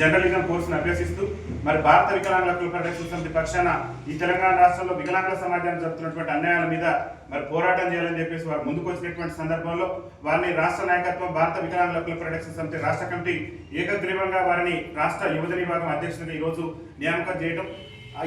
Journalism కోర్సును అభ్యసిస్తూ మరి భారత వికలాంగుల హక్కుల పరిరక్షణ సమితి పక్షాన ఈ తెలంగాణ రాష్ట్రంలో వికలాంగుల సమాజానికి జరుగుతున్నటువంటి అన్యాయాల మీద మరి పోరాటం చేయాలని చెప్పేసి వారు ముందుకు వచ్చినటువంటి సందర్భంలో వారిని రాష్ట్ర నాయకత్వం భారత వికలాంగుల హక్కుల సమితి రాష్ట్ర కమిటీ ఏకగ్రీవంగా వారిని రాష్ట్ర యువజన విభాగం అధ్యక్షుడిగా ఈరోజు నియామకం చేయడం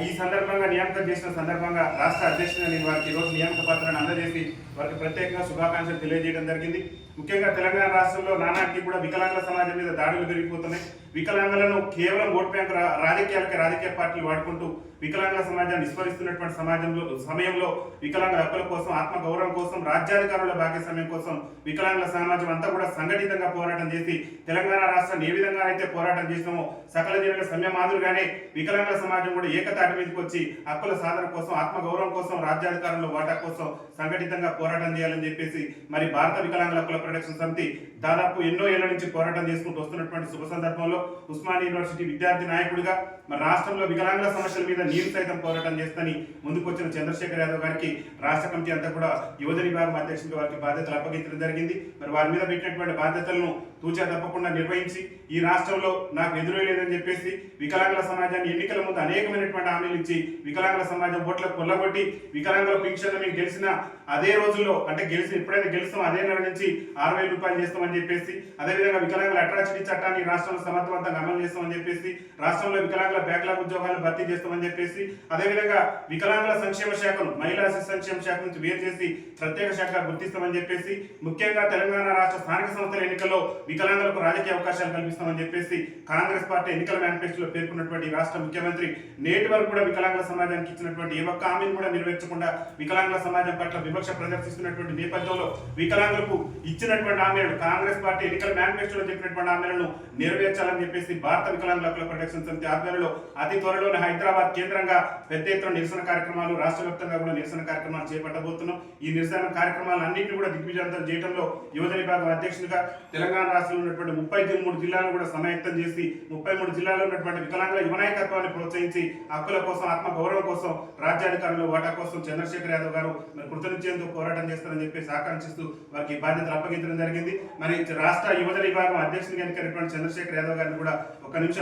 ఈ సందర్భంగా నియామకం చేసిన సందర్భంగా రాష్ట్ర అధ్యక్షుడిగా నేను వారికి ఈరోజు నియామక పత్రాన్ని అందజేసి వారికి ప్రత్యేకంగా శుభాకాంక్షలు తెలియజేయడం జరిగింది. ముఖ్యంగా తెలంగాణ రాష్ట్రంలో నానాటికి కూడా వికలాంగుల సమాజం మీద దాడులు పెరిగిపోతున్నాయి. వికలాంగులను కేవలం ఓట్ బ్యాంక్ రాజకీయాలకి రాజకీయ పార్టీలు వాడుకుంటూ వికలాంగుల సమాజాన్ని విస్మరిస్తున్నటువంటి సమాజంలో సమయంలో వికలాంగుల హక్కుల కోసం ఆత్మ గౌరవం కోసం రాజ్యాధికారుల భాగస్వామ్యం కోసం వికలాంగుల సమాజం అంతా కూడా సంఘటితంగా పోరాటం చేసి తెలంగాణ రాష్ట్రాన్ని ఏ విధంగా అయితే పోరాటం చేసినామో సకల జీవుల సమ్య మాదిరిగానే వికలాంగుల సమాజం కూడా ఏకత ఏకతాటి మీదకి వచ్చి హక్కుల సాధన కోసం ఆత్మ గౌరవం కోసం రాజ్యాధికారంలో వాటా కోసం సంఘటితంగా పోరాటం చేయాలని చెప్పేసి మరి భారత వికలాంగుల హక్కుల పరిరక్షణ సమితి దాదాపు ఎన్నో ఏళ్ళ నుంచి పోరాటం చేసుకుంటూ వస్తున్నటువంటి శుభ సందర్భంలో ఉస్మానియా యూనివర్సిటీ విద్యార్థి నాయకుడిగా మరి రాష్ట్రంలో వికలాంగుల సమస్యల మీద నేను సైతం పోరాటం చేస్తని ముందుకొచ్చిన చంద్రశేఖర్ యాదవ్ గారికి రాష్ట్ర కమిటీ అంతా కూడా యువజన విభాగం అధ్యక్షుడిగా వారికి బాధ్యతలు అప్పగించడం జరిగింది. మరి వారి మీద పెట్టినటువంటి బాధ్యతలను తూచా తప్పకుండా నిర్వహించి ఈ రాష్ట్రంలో నాకు ఎదురు లేదని చెప్పేసి వికలాంగుల సమాజాన్ని ఎన్నికల ముందు అనేకమైనటువంటి హామీలు ఇచ్చి వికలాంగుల సమాజం ఓట్లకు కొల్లగొట్టి వికలాంగుల పింఛన్లు మీకు గెలిచిన అదే రోజుల్లో అంటే గెలిచి ఎప్పుడైతే గెలుస్తామో అదే నెల నుంచి ఆరు వేల రూపాయలు చేస్తామని చెప్పేసి అదేవిధంగా వికలాంగుల అట్రాసిటీ చట్టాన్ని రాష్ట్రంలో సమర్థవంతంగా అమలు చేస్తామని చెప్పేసి రాష్ట్రంలో వికలాంగుల బ్యాక్లాగ్ ఉద్యోగాలను భర్తీ చేస్తామని చెప్పేసి అదేవిధంగా వికలాంగుల సంక్షేమ శాఖను మహిళా శిశు సంక్షేమ శాఖ నుంచి వేరు చేసి ప్రత్యేక శాఖ గుర్తిస్తామని చెప్పేసి ముఖ్యంగా తెలంగాణ రాష్ట్ర స్థానిక సంస్థల ఎన్నికల్లో వికలాంగులకు రాజకీయ అవకాశాలు కల్పిస్తామని చెప్పేసి కాంగ్రెస్ పార్టీ ఎన్నికల మేనిఫెస్టోలో పేర్కొన్నటువంటి రాష్ట్ర ముఖ్యమంత్రి నేటి వరకు కూడా వికలాంగుల సమాజానికి ఇచ్చినటువంటి ఏ ఒక్క హామీని కూడా నెరవేర్చకుండా వికలాంగుల సమాజం పట్ల వివక్ష ప్రదర్శిస్తున్నటువంటి నేపథ్యంలో వికలాంగులకు ఇచ్చినటువంటి హామీలను కాంగ్రెస్ పార్టీ ఎన్నికల మేనిఫెస్టోలో చెప్పినటువంటి హామీలను నెరవేర్చాలని చెప్పేసి భారత వికలాంగుల హక్కుల ప్రొటెక్షన్ సమితి ఆధ్వర్యంలో అతి త్వరలోనే హైదరాబాద్ కేంద్రంగా పెద్ద ఎత్తున నిరసన కార్యక్రమాలు రాష్ట్ర వ్యాప్తంగా కూడా నిరసన కార్యక్రమాలు చేపట్టబోతున్నాం. ఈ నిరసన కార్యక్రమాలు అన్నింటినీ కూడా దిగ్విజయంతం చేయడంలో యువజన విభాగం అధ్యక్షుడిగా తెలంగాణ రాష్ట్రంలో ఉన్నటువంటి ముప్పై మూడు జిల్లాలను కూడా సమాయత్తం చేసి ముప్పై మూడు జిల్లాల్లో ఉన్నటువంటి వికలాంగుల యువనాయకత్వాన్ని ప్రోత్సహించి ఆ హక్కుల కోసం ఆత్మ గౌరవం కోసం రాజ్యాధికారులు వాటా కోసం చంద్రశేఖర్ యాదవ్ గారు మరి కృతనిశ్చయంతో పోరాటం చేస్తారని చెప్పేసి ఆకాంక్షిస్తూ వారికి బాధ్యతలు అప్పగించడం జరిగింది. మరి రాష్ట్ర యువజన విభాగం అధ్యక్షునిగా ఎన్నికైనటువంటి చంద్రశేఖర్ యాదవ్ గారిని కూడా ఒక నిమిషం